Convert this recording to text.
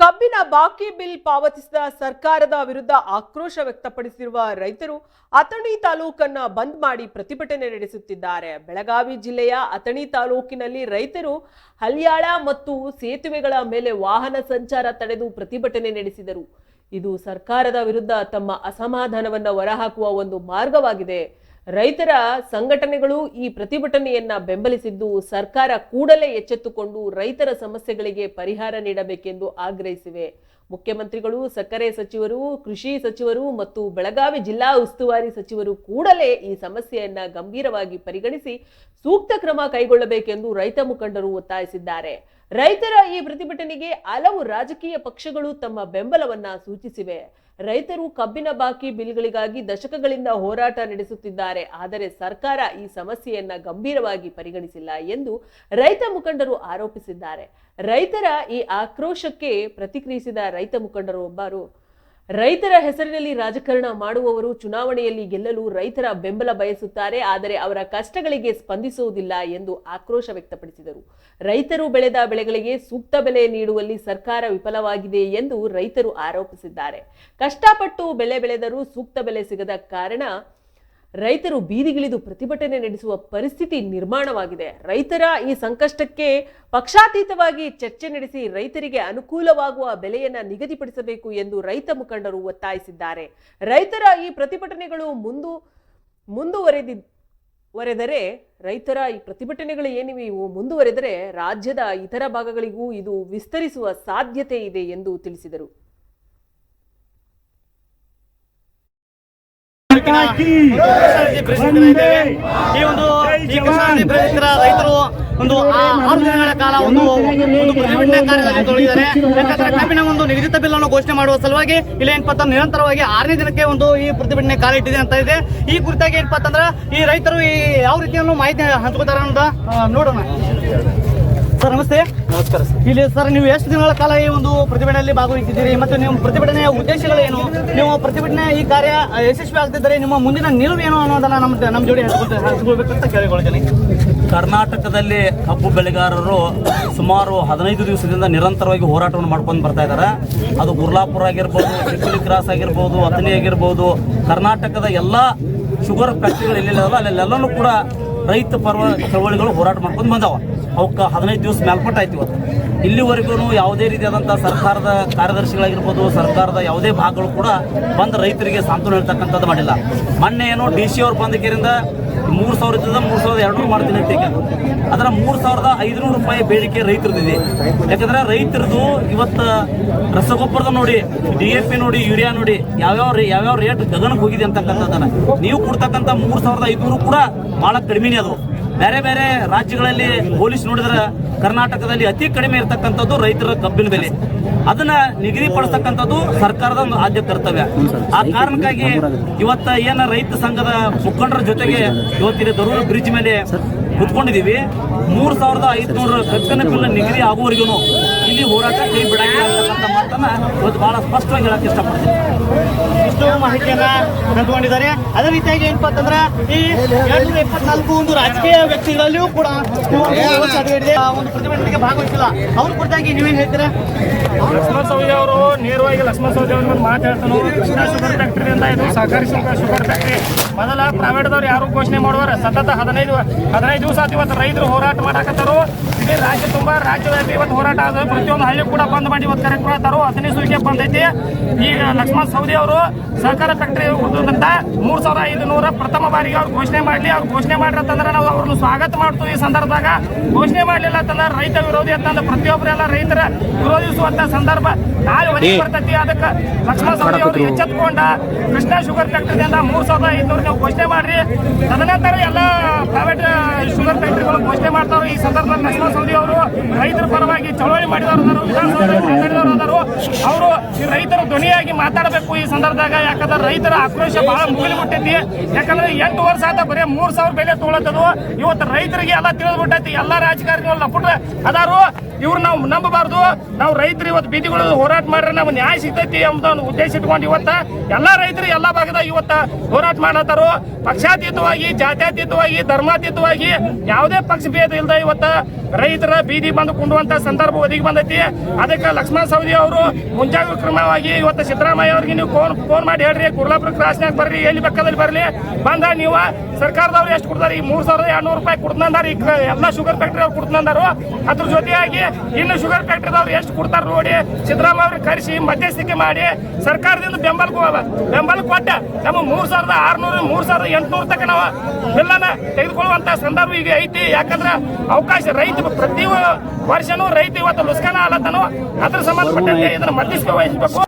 ಕಬ್ಬಿನ ಬಾಕಿ ಬಿಲ್ ಪಾವತಿಸಿದ ಸರ್ಕಾರದ ವಿರುದ್ಧ ಆಕ್ರೋಶ ವ್ಯಕ್ತಪಡಿಸಿರುವ ರೈತರು ಅಥಣಿ ತಾಲೂಕನ್ನ ಬಂದ್ ಮಾಡಿ ಪ್ರತಿಭಟನೆ ನಡೆಸುತ್ತಿದ್ದಾರೆ. ಬೆಳಗಾವಿ ಜಿಲ್ಲೆಯ ಅಥಣಿ ತಾಲೂಕಿನಲ್ಲಿ ರೈತರು ಹಲ್ಯಾಳ ಮತ್ತು ಸೇತುವೆಗಳ ಮೇಲೆ ವಾಹನ ಸಂಚಾರ ತಡೆದು ಪ್ರತಿಭಟನೆ ನಡೆಸಿದರು. ಇದು ಸರ್ಕಾರದ ವಿರುದ್ಧ ತಮ್ಮ ಅಸಮಾಧಾನವನ್ನು ಹೊರಹಾಕುವ ಒಂದು ಮಾರ್ಗವಾಗಿದೆ. ರೈತರ ಸಂಘಟನೆಗಳು ಈ ಪ್ರತಿಭಟನೆಯನ್ನ ಬೆಂಬಲಿಸಿದ್ದು ಸರ್ಕಾರ ಕೂಡಲೇ ಎಚ್ಚೆತ್ತುಕೊಂಡು ರೈತರ ಸಮಸ್ಯೆಗಳಿಗೆ ಪರಿಹಾರ ನೀಡಬೇಕೆಂದು ಆಗ್ರಹಿಸಿವೆ. ಮುಖ್ಯಮಂತ್ರಿಗಳು, ಸಕ್ಕರೆ ಸಚಿವರು, ಕೃಷಿ ಸಚಿವರು ಮತ್ತು ಬೆಳಗಾವಿ ಜಿಲ್ಲಾ ಉಸ್ತುವಾರಿ ಸಚಿವರು ಕೂಡಲೇ ಈ ಸಮಸ್ಯೆಯನ್ನ ಗಂಭೀರವಾಗಿ ಪರಿಗಣಿಸಿ ಸೂಕ್ತ ಕ್ರಮ ಕೈಗೊಳ್ಳಬೇಕೆಂದು ರೈತ ಮುಖಂಡರು ಒತ್ತಾಯಿಸಿದ್ದಾರೆ. ರೈತರ ಈ ಪ್ರತಿಭಟನೆಗೆ ಹಲವು ರಾಜಕೀಯ ಪಕ್ಷಗಳು ತಮ್ಮ ಬೆಂಬಲವನ್ನ ಸೂಚಿಸಿವೆ. ರೈತರು ಕಬ್ಬಿನ ಬಾಕಿ ಬಿಲ್ಗಳಿಗಾಗಿ ದಶಕಗಳಿಂದ ಹೋರಾಟ ನಡೆಸುತ್ತಿದ್ದಾರೆ. ಆದರೆ ಸರ್ಕಾರ ಈ ಸಮಸ್ಯೆಯನ್ನ ಗಂಭೀರವಾಗಿ ಪರಿಗಣಿಸಿಲ್ಲ ಎಂದು ರೈತ ಮುಖಂಡರು ಆರೋಪಿಸಿದ್ದಾರೆ. ರೈತರ ಈ ಆಕ್ರೋಶಕ್ಕೆ ಪ್ರತಿಕ್ರಿಯಿಸಿದ ರೈತ ಮುಖಂಡರು ಒಬ್ಬರು ರೈತರ ಹೆಸರಿನಲ್ಲಿ ರಾಜಕಾರಣ ಮಾಡುವವರು ಚುನಾವಣೆಯಲ್ಲಿ ಗೆಲ್ಲಲು ರೈತರ ಬೆಂಬಲ ಬಯಸುತ್ತಾರೆ, ಆದರೆ ಅವರ ಕಷ್ಟಗಳಿಗೆ ಸ್ಪಂದಿಸುವುದಿಲ್ಲ ಎಂದು ಆಕ್ರೋಶ ವ್ಯಕ್ತಪಡಿಸಿದರು. ರೈತರು ಬೆಳೆದ ಬೆಳೆಗಳಿಗೆ ಸೂಕ್ತ ಬೆಲೆ ನೀಡುವಲ್ಲಿ ಸರ್ಕಾರ ವಿಫಲವಾಗಿದೆ ಎಂದು ರೈತರು ಆರೋಪಿಸಿದ್ದಾರೆ. ಕಷ್ಟಪಟ್ಟು ಬೆಳೆ ಬೆಳೆದರೂ ಸೂಕ್ತ ಬೆಲೆ ಸಿಗದ ಕಾರಣ ರೈತರು ಬೀದಿಗಿಳಿದು ಪ್ರತಿಭಟನೆ ನಡೆಸುವ ಪರಿಸ್ಥಿತಿ ನಿರ್ಮಾಣವಾಗಿದೆ. ರೈತರ ಈ ಸಂಕಷ್ಟಕ್ಕೆ ಪಕ್ಷಾತೀತವಾಗಿ ಚರ್ಚೆ ನಡೆಸಿ ರೈತರಿಗೆ ಅನುಕೂಲವಾಗುವ ಬೆಲೆಯನ್ನ ನಿಗದಿಪಡಿಸಬೇಕು ಎಂದು ರೈತ ಮುಖಂಡರು ಒತ್ತಾಯಿಸಿದ್ದಾರೆ. ರೈತರ ಈ ಪ್ರತಿಭಟನೆಗಳು ಮುಂದು, ಮುಂದುವರೆದಿ, ವರೆದರೆ ರೈತರ ಈ ಪ್ರತಿಭಟನೆಗಳು ಏನಿವೆ ಇವು ಮುಂದುವರೆದರೆ ರಾಜ್ಯದ ಇತರ ಭಾಗಗಳಿಗೂ ಇದು ವಿಸ್ತರಿಸುವ ಸಾಧ್ಯತೆ ಇದೆ ಎಂದು ತಿಳಿಸಿದರು. ಈ ಒಂದು ಈ ಕೃಷ್ಣಾನದಿ ಪ್ರದೇಶದ ರೈತರು ಒಂದು ಆರು ದಿನಗಳ ಕಾಲ ಒಂದು ಒಂದು ಪ್ರತಿಭಟನೆ ಕಾರ್ಯದಲ್ಲಿ ತೊಡಗಿದ್ದಾರೆ. ಯಾಕಂದ್ರೆ ಕಬ್ಬಿನ ಒಂದು ನಿಗದಿತ ಬಿಲ್ ಅನ್ನು ಘೋಷಣೆ ಮಾಡುವ ಸಲುವಾಗಿ ಇಲ್ಲಿ ಏನ್ಪತ್ತ ಅಂತಂದ್ರೆ ನಿರಂತರವಾಗಿ ಆರನೇ ದಿನಕ್ಕೆ ಒಂದು ಈ ಪ್ರತಿಭಟನೆ ಕಾಲ ಇಟ್ಟಿದೆ ಅಂತ ಇದೆ. ಈ ಕುರಿತಾಗಿ ಏನಪ್ಪಾ ಅಂತಂದ್ರೆ ಈ ರೈತರು ಈ ಯಾವ ರೀತಿಯನ್ನು ಮಾಹಿತಿ ಹಂಚ್ಕೋತಾರೆ ಅಂತ ನೋಡೋಣ. ಸರ್ ನಮಸ್ತೆ. ನಮಸ್ಕಾರ ಸರ್. ಇಲ್ಲಿ ಸರ್ ನೀವು ಎಷ್ಟು ದಿನಗಳ ಕಾಲ ಈ ಒಂದು ಪ್ರತಿಭಟನೆಯಲ್ಲಿ ಭಾಗವಹಿಸಿದ್ದೀರಿ ಮತ್ತು ನಿಮ್ಮ ಪ್ರತಿಭಟನೆಯ ಉದ್ದೇಶಗಳೇನು ನೀವು ಪ್ರತಿಭಟನೆ ಈ ಕಾರ್ಯ ಯಶಸ್ವಿ ಆಗ್ತಿದ್ದರೆ ನಿಮ್ಮ ಮುಂದಿನ ನಿಲುವು ಏನು ಅನ್ನೋದನ್ನ ನಮ್ಮ ನಮ್ಮ ಜೋಡಿ ಹಂಚ್ಕೊಳ್ಬೇಕಂತ ಕೇಳಿಕೊಳ್ತೀನಿ ಕರ್ನಾಟಕದಲ್ಲಿ ಕಬ್ಬು ಬೆಳೆಗಾರರು ಸುಮಾರು ಹದಿನೈದು ದಿವಸದಿಂದ ನಿರಂತರವಾಗಿ ಹೋರಾಟವನ್ನು ಮಾಡ್ಕೊಂಡು ಬರ್ತಾ ಇದ್ದಾರೆ. ಅದು ಗುರ್ಲಾಪುರ ಆಗಿರ್ಬೋದು ಚಿಕ್ಕಲಿ ಕ್ರಾಸ್ ಆಗಿರ್ಬೋದು ಅಥಣಿ ಆಗಿರ್ಬೋದು ಕರ್ನಾಟಕದ ಎಲ್ಲ ಶುಗರ್ ಫ್ಯಾಕ್ಟ್ರಿಗಳು ಎಲ್ಲೆಲ್ಲ ಅಲ್ಲೆಲ್ಲನೂ ಕೂಡ ರೈತ ಪರ್ವ ಚಳವಳಿಗಳು ಹೋರಾಟ ಮಾಡ್ಕೊಂಡು ಬಂದವ. ಅವಕ್ಕೆ ಹದಿನೈದು ದಿವಸ ಮೇಲ್ಪಟ್ಟಾಯ್ತು ಇವತ್ತು. ಇಲ್ಲಿವರೆಗೂ ಯಾವುದೇ ರೀತಿಯಾದಂಥ ಸರ್ಕಾರದ ಕಾರ್ಯದರ್ಶಿಗಳಾಗಿರ್ಬೋದು, ಸರ್ಕಾರದ ಯಾವುದೇ ಭಾಗಗಳು ಕೂಡ ಬಂದು ರೈತರಿಗೆ ಸಾಂತ್ವನ ಹೇಳ್ತಕ್ಕಂಥದ್ದು ಮಾಡಿಲ್ಲ. ಮೊನ್ನೆ ಏನು ಡಿ ಸಿ ಅವ್ರು ಬಂದ ಕೇರಿಂದ ಮೂರು ಸಾವಿರ ಮೂರು ಸಾವಿರದ ಎರಡು ನೂರು ಮಾಡ್ತೀನಿ ಅಂತ ಅದರ ಮೂರು ಸಾವಿರದ ಐದುನೂರು ರೂಪಾಯಿ ಬೇಡಿಕೆ ರೈತರದಿದೆ ಯಾಕಂದ್ರೆ ರೈತರದು ಇವತ್ತು ರಸಗೊಬ್ಬರದ ನೋಡಿ, ಡಿ ಎ ಪಿ ನೋಡಿ, ಯೂರಿಯಾ ನೋಡಿ, ಯಾವ್ಯಾವ ಯಾವ್ಯಾವ ರೇಟ್ ಗಗನಕ್ಕೆ ಹೋಗಿದೆ ಅಂತಕ್ಕಂಥದ್ದನ್ನ ನೀವು ಕೊಡ್ತಕ್ಕಂಥ ಮೂರು ಸಾವಿರದ ಐದುನೂರು ಕೂಡ ಭಾಳ ಕಡಿಮೆನೇ ಅದು. ಬೇರೆ ಬೇರೆ ರಾಜ್ಯಗಳಲ್ಲಿ ಹೋಲಿಸಿ ನೋಡಿದ್ರೆ ಕರ್ನಾಟಕದಲ್ಲಿ ಅತಿ ಕಡಿಮೆ ಇರತಕ್ಕಂಥದ್ದು ರೈತರ ಕಬ್ಬಿನ ಬೆಲೆ. ಅದನ್ನ ನಿಗದಿಪಡಿಸ್ತಕ್ಕಂಥದ್ದು ಸರ್ಕಾರದ ಒಂದು ಆದ್ಯ ಕರ್ತವ್ಯ. ಆ ಕಾರಣಕ್ಕಾಗಿ ಇವತ್ತ ಏನ ರೈತ ಸಂಘದ ಮುಖಂಡರ ಜೊತೆಗೆ ಇವತ್ತಿನ ದರೂರು ಬ್ರಿಡ್ಜ್ ಮೇಲೆ ಕುತ್ಕೊಂಡಿದೀವಿ ಮೂರು ಸಾವಿರದ ಐದುನೂರ ಕಬ್ಬಿನ ಬಿಲ್ ನಿಗದಿ ಆಗುವವರೆಗೂ ಇಲ್ಲಿ ಹೋರಾಟ ಕೈ ಬಿಡಂಗಿಲ್ಲ ಅಂತಕ್ಕಂಥ ಮಾತನ್ನ ಇವತ್ತು ಬಹಳ ಸ್ಪಷ್ಟವಾಗಿ ಹೇಳಕ್ ಇಷ್ಟಪಡ್ತೀನಿ. ಇಷ್ಟು ಮಾಹಿತಿಯನ್ನ ಕಂಡುಕೊಂಡಿದ್ದಾರೆ ಅದೇ ರೀತಿಯಾಗಿ ಏನಪ್ಪಾ ಅಂತಂದ್ರ ಈ ಎರಡ್ ನೂರ ಇಪ್ಪತ್ನಾಲ್ಕು ಒಂದು ರಾಜಕೀಯ ವ್ಯಕ್ತಿಗಳಲ್ಲಿಯೂ ಕೂಡ ಒಂದು ಪ್ರತಿಭಟನೆಗೆ ಭಾಗವಹಿಸಿಲ್ಲ. ಅವ್ರ ಕುರಿತಾಗಿ ನೀವೇನ್ ಹೇಳ್ತೀರಾ? ಲಕ್ಷ್ಮಣ ಸವದಿ ಅವರು ನೇರವಾಗಿ ಲಕ್ಷ್ಮಣ ಸವದಿ ಅವ್ರ ಮಾತಾಡ್ತಾನು. ಶುಗರ್ ಫ್ಯಾಕ್ಟರಿಯಿಂದ ಇದು ಸಹಕಾರಿ ಶುಗರ್ ಫ್ಯಾಕ್ಟರಿ. ಮೊದಲ ಪ್ರೈವೇಟ್ದವ್ರು ಯಾರು ಘೋಷಣೆ ಮಾಡುವಾರ? ಸತತ ಹದಿನೈದು ಹದಿನೈದು ದಿವಸ ಇವತ್ತು ರೈತರು ಹೋರಾಟ ಮಾಡಾಕತ್ತಾರು. ಇಡೀ ರಾಜ್ಯ ತುಂಬಾ ರಾಜ್ಯವ್ಯಾಪಿ ಇವತ್ತು ಹೋರಾಟ ಆದ ಪ್ರತಿಯೊಂದು ಹಳ್ಳಿ ಕೂಡ ಬಂದ್ ಮಾಡಿ ಇವತ್ತು ಕರೆಕ್ಟ್ ತಾರು ಹದಿನೈದು ಸೂಚಿಗೆ ಬಂದೈತಿ. ಈಗ ಲಕ್ಷ್ಮಣ್ ಸೌದಿ ಅವರು ಸಹಕಾರ ಫ್ಯಾಕ್ಟರಿ ಅಂತ ಮೂರು ಸಾವಿರ ಐದು ನೂರ ಪ್ರಥಮ ಬಾರಿಗೆ ಅವ್ರು ಘೋಷಣೆ ಮಾಡ್ಲಿ. ಅವ್ರು ಘೋಷಣೆ ಮಾಡ್ರತ್ತಂದ್ರೆ ನಾವು ಅವ್ರನ್ನ ಸ್ವಾಗತ ಮಾಡ್ತೀವಿ ಈ ಸಂದರ್ಭದಾಗ. ಘೋಷಣೆ ಮಾಡಲಿಲ್ಲ ಅಂತಂದ್ರೆ ರೈತ ವಿರೋಧಿ ಅಂತಂದ್ರೆ ಪ್ರತಿಯೊಬ್ಬರೆಲ್ಲ ರೈತರ ವಿರೋಧಿಸುವಂತ ಸಂದರ್ಭ. ನಾಳೆ ಒದಗಿ ಬರ್ತೈತಿ. ಅದಕ್ಕೆ ಲಕ್ಷ್ಮಣ ಸವದಿ ಅವರು ಎಚ್ಚೆತ್ಕೊಂಡ ಕೃಷ್ಣ ಶುಗರ್ ಫ್ಯಾಕ್ಟರಿಯಿಂದ ಮೂರ್ ಸಾವಿರದ ಐದುನೂರು ನೀವು ಘೋಷಣೆ ಮಾಡ್ರಿ. ತದನಂತರ ಎಲ್ಲ ಪ್ರೈವೇಟ್ ಶುಗರ್ ಫ್ಯಾಕ್ಟರಿಗಳು ಘೋಷಣೆ ಮಾಡ್ತಾರೋ ಈ ಸಂದರ್ಭದಲ್ಲಿ ಲಕ್ಷ್ಮಣ ಸವದಿ ಅವರು ರೈತರ ಪರವಾಗಿ ಚಳವಳಿ ಮಾಡಿದವರು ಅದಾರು ವಿಧಾನಸೌಧದಲ್ಲಿ ಮಾತಾಡಿದವರು ಅದಾರು ಅವರು ಈ ರೈತರ ಧ್ವನಿಯಾಗಿ ಮಾತಾಡಬೇಕು ಈ ಸಂದರ್ಭದಾಗ. ಯಾಕಂದ್ರೆ ರೈತರ ಆಕ್ರೋಶ ಬಹಳ ಮುಗಿಲು ಬಿಟ್ಟೈತಿ ಯಾಕಂದ್ರೆ ಎಂಟು ವರ್ಷ ಆದ ಬರೀ ಮೂರ್ ಸಾವಿರ ಬೆಲೆ ತೊಗೊಳತ್ತದು. ಇವತ್ತು ರೈತರಿಗೆ ಎಲ್ಲ ತಿಳಿದು ಬಿಟ್ಟೈತಿ. ಎಲ್ಲ ರಾಜಕಾರಣಿಗಳು ಲಪುಟ ಅದಾರು. ಇವ್ರು ನಾವು ನಂಬಬಾರ್ದು. ನಾವು ರೈತರು ಇವತ್ತು ಬೀದಿಗಳು ಹೋರಾಟ ಮಾಡ್ರೆ ನಮ್ಗೆ ನ್ಯಾಯ ಸಿಗ್ತೈತಿ ಅಂತ ಒಂದು ಉದ್ದೇಶ ಇಟ್ಕೊಂಡು ಇವತ್ತ ಎಲ್ಲಾ ರೈತರು ಎಲ್ಲಾ ಭಾಗದಾಗ ಇವತ್ತ ಹೋರಾಟ ಮಾಡತ್ತಾರು. ಪಕ್ಷಾತೀತವಾಗಿ, ಜಾತ್ಯಾತೀತವಾಗಿ, ಧರ್ಮಾತೀತವಾಗಿ ಯಾವುದೇ ಪಕ್ಷ ಭೇದ ಇಲ್ಲದ ಇವತ್ತ ರೈತರ ಬೀದಿ ಬಂದು ಕುಂಡುವಂತ ಸಂದರ್ಭ ಒದಗಿ ಬಂದೈತಿ. ಅದಕ್ಕೆ ಲಕ್ಷ್ಮಣ ಸವದಿ ಅವರು ಮುಂಜಾಗ್ರ ಕ್ರಮವಾಗಿ ಇವತ್ತು ಸಿದ್ದರಾಮಯ್ಯ ಅವ್ರಿಗೆ ನೀವು ಫೋನ್ ಫೋನ್ ಮಾಡಿ ಹೇಳ್ರಿ, ಕುರ್ಲಾಪುರ ಕ್ರಾಸ್ನಾಗ ಬರ್ರಿ, ಎಲ್ಲಿ ಬೇಕಾದಲ್ಲಿ ಬರ್ಲಿ ಬಂದ ನೀವು ಸರ್ಕಾರದವ್ರು ಎಷ್ಟು ಕೊಡ್ತಾರೆ? ಈ ಮೂರ್ ಸಾವಿರದ ಎರಡ್ನೂರು ರೂಪಾಯಿ ಕೊಡ್ತಂದಾರ ಈ ಎಲ್ಲ ಶುಗರ್ ಫ್ಯಾಕ್ಟ್ರಿ ಅವ್ರು ಕೊಡ್ತಂದಾರು ಅದ್ರ ಜೊತೆಯಾಗಿ ಇನ್ನು ಶುಗರ್ ಫ್ಯಾಕ್ಟ್ರಿದವ್ರು ಎಷ್ಟು ಕೊಡ್ತಾರೆ ನೋಡಿ. ಸಿದ್ದರಾಮಯ್ಯ ಅವ್ರಿಗೆ ಕರೆಸಿ ಮಧ್ಯಸ್ಥಿಕೆ ಮಾಡಿ ಸರ್ಕಾರದಿಂದ ಬೆಂಬಲ ಬೆಂಬಲ ಕೊಟ್ಟ ನಮ್ಮ ಮೂರು ಸಾವಿರದ ಆರ್ನೂರು, ಮೂರು ಸಾವಿರದ ಎಂಟುನೂರು ತನಕ ನಾವು ಬಿಲ್ಲನ್ನ ತೆಗೆದುಕೊಳ್ಳುವಂತ ಸಂದರ್ಭ ಈಗ ಐತಿ. ಯಾಕಂದ್ರೆ ಅವಕಾಶ ರೈತ ಪ್ರತಿ ವರ್ಷನೂ ರೈತ ಇವತ್ತು ಲುಸ್ಕಾನ ಆಲತ್ತನೋ ಅದ್ರ ಸಂಬಂಧಪಟ್ಟಂತೆ ಇದನ್ನ ಮಧ್ಯಸ್ಥಿಕೆ ವಹಿಸಬೇಕು.